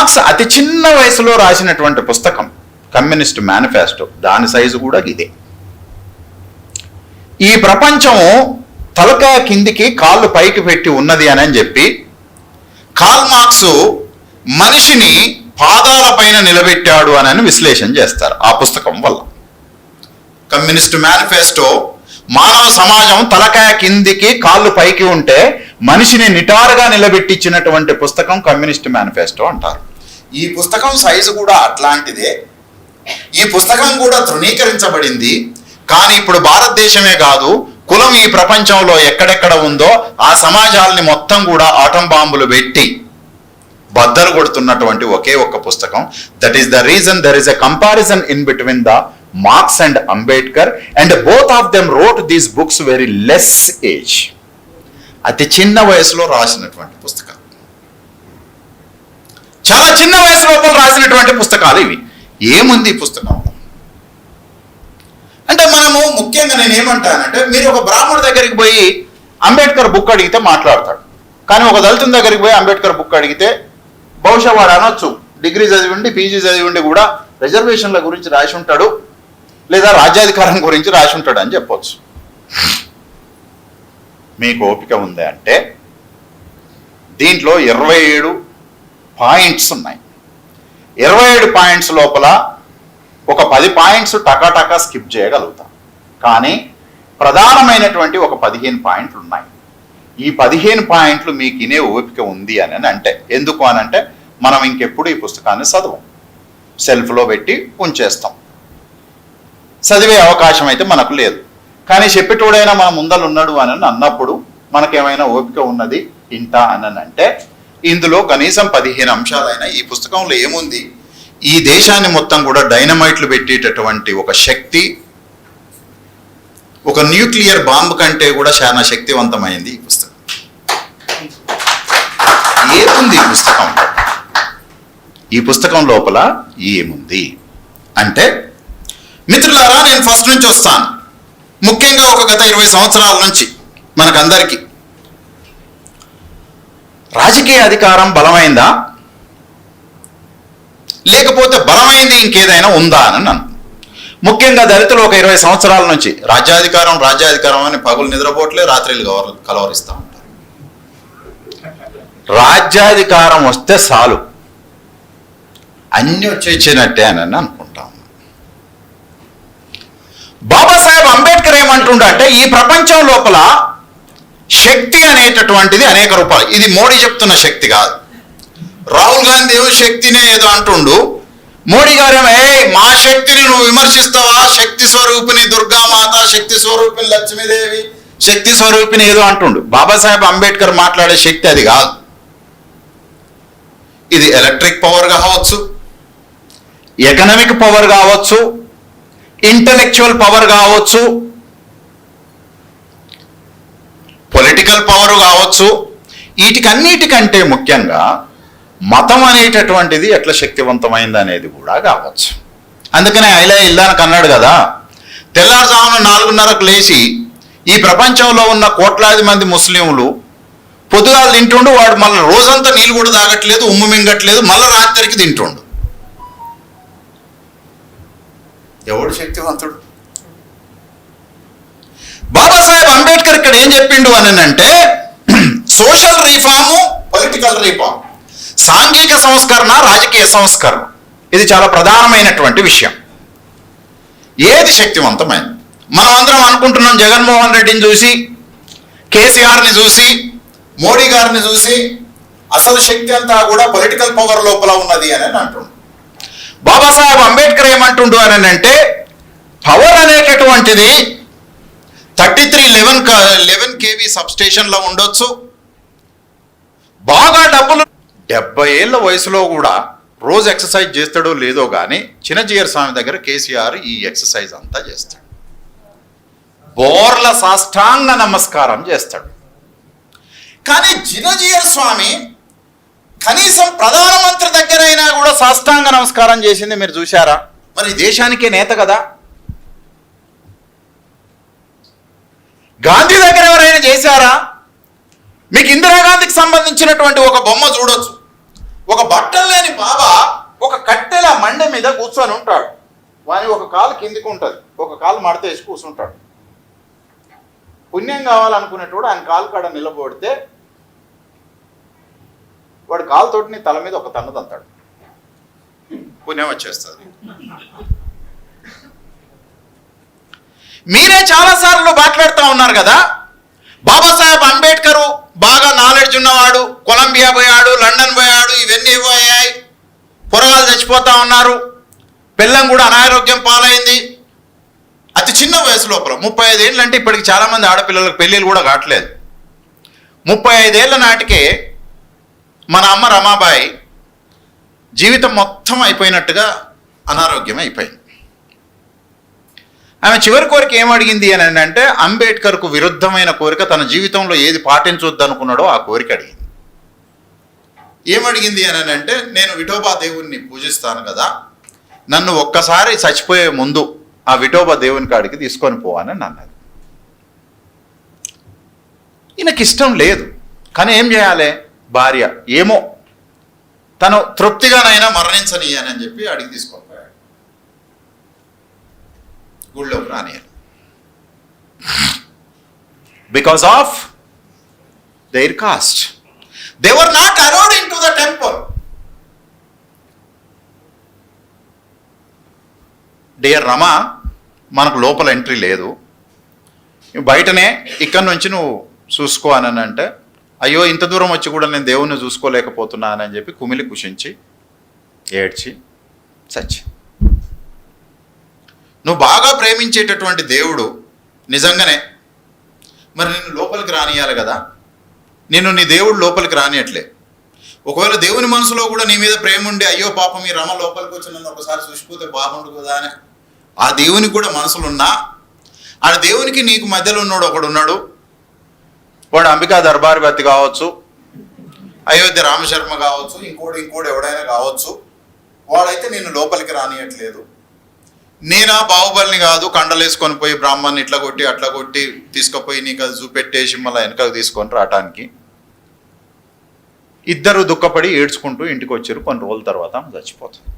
Marks అతి చిన్న వయసులో రాసినటువంటి పుస్తకం కమ్యూనిస్ట్ మేనిఫెస్టో. దాని సైజు కూడా ఇదే. ఈ ప్రపంచం తలకాయ కిందికి కాళ్ళు పైకి పెట్టి ఉన్నది అని అని చెప్పి కాల్ మార్క్స్ మనిషిని పాదాల పైన నిలబెట్టాడు అని విశ్లేషణ చేస్తారు ఆ పుస్తకం వల్ల. కమ్యూనిస్ట్ మేనిఫెస్టో మానవ సమాజం తలకాయ కిందికి కాళ్ళు పైకి ఉంటే మనిషిని నిటారుగా నిలబెట్టించినటువంటి పుస్తకం కమ్యూనిస్ట్ మేనిఫెస్టో అంటారు. ఈ పుస్తకం సైజు కూడా అట్లాంటిదే. ఈ పుస్తకం కూడా తృణీకరించబడింది. కానీ ఇప్పుడు భారతదేశమే కాదు కులం ఈ ప్రపంచంలో ఎక్కడెక్కడ ఉందో ఆ సమాజాలని మొత్తం కూడా ఆటం బాంబులు పెట్టి బద్దలు కొడుతున్నటువంటి ఒకే ఒక్క పుస్తకం. That is the reason there is a comparison in between the Marx and Ambedkar and both of them wrote these books very less age అతి చిన్న వయసులో రాసినటువంటి పుస్తకం. చాలా చిన్న వయసు లోపల రాసినటువంటి పుస్తకాలు ఇవి. ఏముంది ఈ అంటే మనము ముఖ్యంగా నేను ఏమంటానంటే మీరు ఒక బ్రాహ్మణుడి దగ్గరికి పోయి అంబేద్కర్ బుక్ అడిగితే మాట్లాడతాడు. కానీ ఒక దళితుని దగ్గరికి పోయి అంబేద్కర్ బుక్ అడిగితే బహుశా వాడు అనొచ్చు. డిగ్రీ చదివిండి పీజీ చదివిండి కూడా రిజర్వేషన్ల గురించి రాసి ఉంటాడు. లేదా రాజ్యాధికారం గురించి రాసి ఉంటాడు అని చెప్పొచ్చు. మీకు ఓపిక ఉంది అంటే దీంట్లో ఇరవై ఏడు పాయింట్స్ ఉన్నాయి. ఇరవై ఏడు పాయింట్స్ లోపల ఒక పది పాయింట్స్ టకాటకా స్కిప్ చేయగలుగుతాం. కానీ ప్రధానమైనటువంటి ఒక పదిహేను పాయింట్లు ఉన్నాయి. ఈ పదిహేను పాయింట్లు మీకు ఇనే ఓపిక ఉంది అని అంటే ఎందుకు అని అంటే మనం ఇంకెప్పుడు ఈ పుస్తకాన్ని చదవం. సెల్ఫ్లో పెట్టి ఉంచేస్తాం. చదివే అవకాశం అయితే మనకు లేదు. కానీ చెప్పేటోడైనా మన ముందలు ఉన్నాడు అని అన్నప్పుడు మనకేమైనా ఓపిక ఉన్నది ఇంటా అని అంటే ఇందులో కనీసం పదిహేను అంశాలైన ఈ పుస్తకంలో ఏముంది? ఈ దేశాన్ని మొత్తం కూడా డైనమైట్లు పెట్టేటటువంటి ఒక శక్తి ఒక న్యూక్లియర్ బాంబు కంటే కూడా చాలా శక్తివంతమైంది ఈ పుస్తకం. ఏముంది ఈ పుస్తకం? ఈ పుస్తకం లోపల ఏముంది? అంటే మిత్రులారా నేను ఫస్ట్ నుంచి వస్తాను. ముఖ్యంగా ఒక గత ఇరవై సంవత్సరాల నుంచి మనకందరికీ. రాజకీయ అధికారం బలమైందా? లేకపోతే బలమైంది ఇంకేదైనా ఉందా అని నన్ను. ముఖ్యంగా దళితులు ఒక ఇరవై సంవత్సరాల నుంచి రాజ్యాధికారం రాజ్యాధికారం అని పగులు నిద్రపోవట్లే రాత్రిలు కవర్ కలవరిస్తూ ఉంటారు. రాజ్యాధికారం వస్తే చాలు. అన్ని వచ్చేసినట్టే అని అనుకుంటాం బాబాసాహెబ్ అంబేద్కర్ ఏమంటుండే అంటే ఈ ప్రపంచం లోపల శక్తి అనేటటువంటిది అనేక రూపాలు. ఇది మోడీ చెప్తున్న శక్తి కాదు. రాహుల్ గాంధీ ఏమో శక్తినే ఏదో అంటుండు. మోడీ గారేమో ఏ మా శక్తిని నువ్వు విమర్శిస్తావా? శక్తి స్వరూపిణి దుర్గామాత శక్తి స్వరూపిణి లక్ష్మీదేవి శక్తి స్వరూపిణి ఏదో అంటుండు. బాబాసాహెబ్ అంబేద్కర్ మాట్లాడే శక్తి అది కాదు. ఇది ఎలక్ట్రిక్ పవర్ కావచ్చు ఎకనామిక్ పవర్ కావచ్చు ఇంటలెక్చువల్ పవర్ కావచ్చు పొలిటికల్ పవర్ కావచ్చు. వీటికన్నిటికంటే ముఖ్యంగా మతం అనేటటువంటిది ఎట్లా శక్తివంతమైంది అనేది కూడా కావచ్చు. అందుకనే ఐలా ఇల్లానికి అన్నాడు కదా తెల్లారుజామున నాలుగున్నరకు లేచి ఈ ప్రపంచంలో ఉన్న కోట్లాది మంది ముస్లింలు పొద్దుగాలు తింటుండు వాడు మళ్ళీ రోజంతా నీళ్ళు కూడా తాగట్లేదు ఉమ్ము మింగట్లేదు మళ్ళీ రాత్రికి తింటుండు. ఎవడు శక్తివంతుడు? బాబాసాహెబ్ అంబేద్కర్ ఇక్కడ ఏం చెప్పిండు అని అంటే సోషల్ రీఫార్ము పొలిటికల్ రీఫార్మ్ సాంఘిక సంస్కరణ రాజకీయ సంస్కరణ. ఇది చాలా ప్రధానమైనటువంటి విషయం. ఏది శక్తివంతమైనది మనం అందరం అనుకుంటున్నాం జగన్మోహన్ రెడ్డిని చూసి కేసీఆర్ని చూసి మోడీ గారిని చూసి అసలు శక్తి అంతా కూడా పొలిటికల్ పవర్ లోపల ఉన్నది అని అంటుండు బాబాసాహెబ్ అంబేద్కర్ ఏమంటుండు అని అంటే పవర్ అనేటటువంటిది thirty three eleven eleven KV సబ్స్టేషన్లో ఉండొచ్చు. బాగా డబ్బులు డెబ్బై ఏళ్ళ వయసులో కూడా రోజు ఎక్సర్సైజ్ చేస్తాడో లేదో కానీ చిన్నజీయర్ స్వామి దగ్గర కేసీఆర్ ఈ ఎక్సర్సైజ్ అంతా చేస్తాడు. బోర్ల సాష్టాంగ నమస్కారం చేస్తాడు. కానీ చిన్నజీయర్ స్వామి కనీసం ప్రధానమంత్రి దగ్గరైనా కూడా సాష్టాంగ నమస్కారం చేసింది మీరు చూశారా? మరి దేశానికే నేత కదా. గాంధీ దగ్గర ఎవరైనా చేశారా? మీకు ఇందిరాగాంధీకి సంబంధించినటువంటి ఒక బొమ్మ చూడొచ్చు. ఒక బట్టలు లేని బాబా ఒక కట్టెల మండె మీద కూర్చొని ఉంటాడు. వాని ఒక కాలు కిందికి ఉంటుంది. ఒక కాలు మడతేసి కూర్చుంటాడు. పుణ్యం కావాలనుకునేటోడు ఆయన కాలు కాడ నిలబడితే వాడు కాలుతోటి నీ తల మీద ఒక తన్ను తంతాడు. పుణ్యం వచ్చేస్తుంది. మీరే చాలాసార్లు మాట్లాడుతూ ఉన్నారు కదా. బాబాసాహెబ్ అంబేద్కర్ బాగా నాలెడ్జ్ ఉన్నవాడు కొలంబియా పోయాడు లండన్ పోయాడు ఇవన్నీ పోయాయి. పొరగాలు చచ్చిపోతా ఉన్నారు. పిల్లం కూడా అనారోగ్యం పాలైంది. అతి చిన్న వయసు లోపల ముప్పై ఐదేళ్ళు అంటే ఇప్పటికి చాలామంది ఆడపిల్లలకు పెళ్ళిళ్ళు కూడా కావట్లేదు. ముప్పై ఐదేళ్ళ నాటికే మన అమ్మ రమాబాయి జీవితం మొత్తం అయిపోయినట్టుగా అనారోగ్యం అయిపోయింది ఆమె చివరి కోరిక ఏమడిగింది అని అంటే అంబేద్కర్కు విరుద్ధమైన కోరిక తన జీవితంలో ఏది పాటించొద్దు అనుకున్నాడో ఆ కోరిక అడిగింది. ఏమడిగింది అని అంటే నేను విఠోబా దేవుణ్ణి పూజిస్తాను కదా నన్ను ఒక్కసారి చచ్చిపోయే ముందు ఆ విఠోబా దేవుని కాడికి తీసుకొని పోవాలని అన్నది. ఈయనకి ఇష్టం లేదు. కానీ ఏం చేయాలి? భార్య ఏమో తను తృప్తిగానైనా మరణించని అని చెప్పి అడిగి తీసుకోవాలి. గుళ్ళోకి రానియాలి because of their caste they were not allowed in to the temple dear Rama మనకు లోపల ఎంట్రీ లేదు. బయటనే ఇక్కడ నుంచి నువ్వు చూసుకో అని అంటే అయ్యో ఇంత దూరం వచ్చి కూడా నేను దేవుణ్ణి చూసుకోలేకపోతున్నానని చెప్పి కుమిలి కుషించి ఏడ్చి చచ్చి. నువ్వు బాగా ప్రేమించేటటువంటి దేవుడు నిజంగానే. మరి నిన్ను లోపలికి రానియాలి కదా. నిన్ను నీ దేవుడు లోపలికి రానియట్లే. ఒకవేళ దేవుని మనసులో కూడా నీ మీద ప్రేమ ఉండి అయ్యో పాపం ఈ రమ లోపలికి వచ్చి నన్ను ఒకసారి చూసిపోతే బాగుండు కదా అని ఆ దేవునికి కూడా మనసులో ఉన్నా ఆ దేవునికి నీకు మధ్యలో ఉన్నాడు ఒకడు ఉన్నాడు. వాడు అంబికా దర్బార్ బతి కావచ్చు అయోధ్య రామశర్మ కావచ్చు ఇంకోటి ఇంకోటి ఎవడైనా కావచ్చు. వాడైతే నేను లోపలికి రానియట్లేదు. నేనా బాహుబలిని కాదు కండలేసుకొని పోయి బ్రాహ్మణ్ని ఇట్లా కొట్టి అట్లా కొట్టి తీసుకుపోయి నీకు అది చూపెట్టేసి మళ్ళీ వెనకకు తీసుకొని రావటానికి ఇద్దరు దుఃఖపడి ఏడ్చుకుంటూ ఇంటికి వచ్చారు. కొన్ని రోజుల తర్వాత చచ్చిపోతుంది.